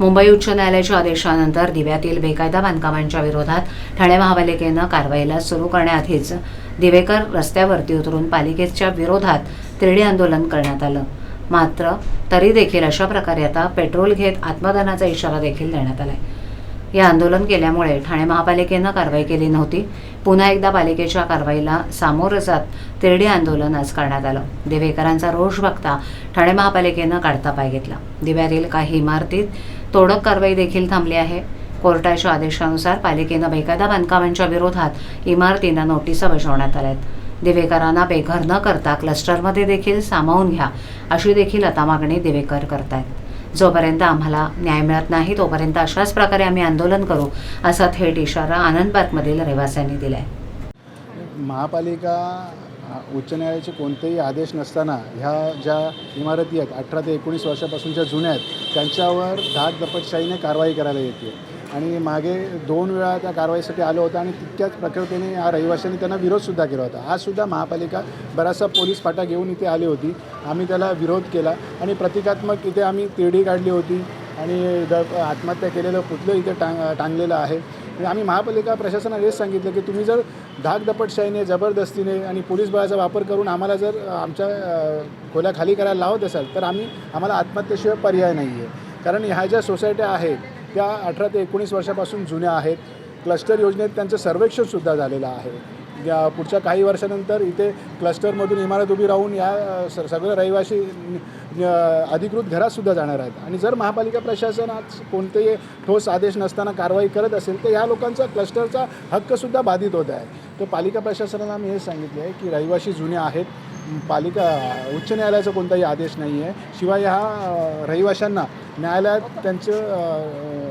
मुंबई उच्च न्यायालयाच्या आदेशानंतर दिव्यातील बेकायदा बांधकामांच्या विरोधात ठाणे महापालिकेनं कारवाईला सुरू करण्याआधीच दिवेकर रस्त्यावरती उतरून पालिकेच्या विरोधात तिरडी आंदोलन करण्यात आलं. मात्र तरी देखील अशा प्रकारे आता पेट्रोल घेत आत्मदानाचा इशारा देखील देण्यात आला आहे या आंदोलन केल्यामुळे ठाणे महापालिकेनं कारवाई केली नव्हती. पुन्हा एकदा पालिकेच्या कारवाईला सामोरं जात तिरडी आंदोलन आज करण्यात आलं. दिवेकरांचा रोष बघता ठाणे महापालिकेनं काढता पाय घेतला. दिव्यातील काही इमारतीत तोडक कारवाई देखील थांबली आहे. कोर्टाच्या आदेशानुसार पालिकेनं बेकायदा बांधकामांच्या विरोधात इमारतींना नोटिसा बजावण्यात आल्या आहेत दिवेकरांना बेघर न करता क्लस्टरमध्ये देखील सामावून घ्या अशी देखील आता मागणी दिवेकर करतायत. जोपर्यंत आम्हाला न्याय मिळत नाही तोपर्यंत अशाच प्रकारे आम्ही आंदोलन करू असा थेट इशारा आनंद रहिवाशांनी दिला आहे महापालिका उच्च न्यायालयाचे कोणतेही आदेश नसताना ह्या ज्या इमारती आहेत अठरा ते एकोणीस वर्षापासूनच्या जुन्या आहेत त्यांच्यावर धाक दपटशाहीने कारवाई करायला येते. आणि मागे दोन वेळा त्या कारवाईसाठी आलं होतं आणि तितक्याच प्रकृतीने या रहिवाशांनी त्यांना विरोधसुद्धा केला होता. आजसुद्धा महापालिका बराचसा पोलीस फाटा घेऊन इथे आली होती. आम्ही त्याला विरोध केला आणि प्रतिकात्मक इथे आम्ही तिरडी काढली होती आणि द आत्महत्या केलेलं पुतलं इथे टांग टांगलेलं आहे. म्हणजे आम्ही महापालिका प्रशासनाला हेच सांगितलं की तुम्ही जर धाकदपटशाहीने जबरदस्तीने आणि पोलीस बळाचा वापर करून आम्हाला जर आमच्या खोल्या खाली करायला लावत असाल तर आम्ही आम्हाला आत्महत्येशिवाय पर्याय नाही आहे कारण ह्या ज्या सोसायट्या आहेत त्या अठरा ते एकोणीस वर्षापासून जुन्या आहेत. क्लस्टर योजनेत त्यांचं सर्वेक्षणसुद्धा झालेलं आहे. या पुढच्या काही वर्षानंतर इथे क्लस्टरमधून इमारत उभी राहून या स सगळं रहिवासी अधिकृत घरातसुद्धा जाणार आहेत. आणि जर महापालिका प्रशासनात कोणतेही ठोस आदेश नसताना कारवाई करत असेल तर ह्या लोकांचा क्लस्टरचा हक्कसुद्धा बाधित होत आहे. तर पालिका प्रशासनाला मी हे सांगितले आहे की रहिवासी जुने आहेत. पालिका उच्च न्यायालयाचा कोणताही आदेश नाही आहे शिवाय ह्या रहिवाशांना न्यायालयात त्यांचं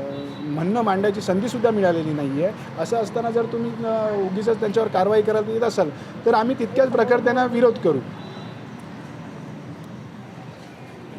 म्हणणं मांडायची संधीसुद्धा मिळालेली नाही आहे असं असताना जर तुम्ही उगीच त्यांच्यावर कारवाई करत येत असाल तर आम्ही तितक्याच प्रकारे त्यांना विरोध करू.